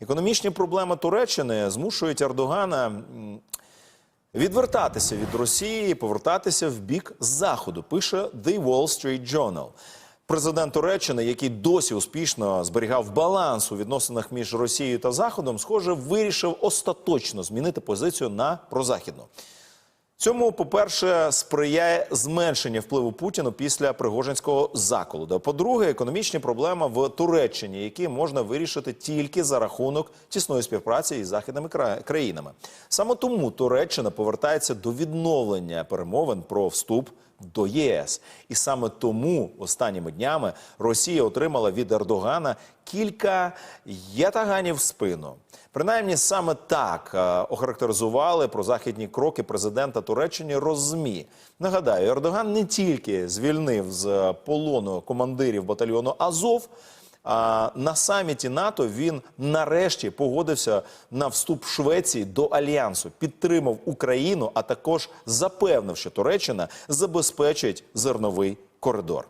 Економічні проблеми Туреччини змушують Ердогана відвертатися від Росії, повертатися в бік заходу. Пише The Wall Street Journal. Президент Туреччини, який досі успішно зберігав баланс у відносинах між Росією та Заходом, схоже, вирішив остаточно змінити позицію на прозахідну. Цьому, по-перше, сприяє зменшення впливу Путіну після Пригожинського заколоду. По-друге, економічні проблеми в Туреччині, які можна вирішити тільки за рахунок тісної співпраці із західними кра- країнами. Саме тому Туреччина повертається до відновлення перемовин про вступ до ЄС. І саме тому останніми днями Росія отримала від Ердогана кілька ятаганів в спину. Принаймні саме так охарактеризували охарактеризували прозахідні кроки президента Туреччини Розмі. Нагадаю, Ердоган не тільки звільнив з полону командирів батальйону Азов. А на саміті НАТО він нарешті погодився на вступ Швеції до альянсу, підтримав Україну, а також запевнив, що Туреччина забезпечить зерновий коридор.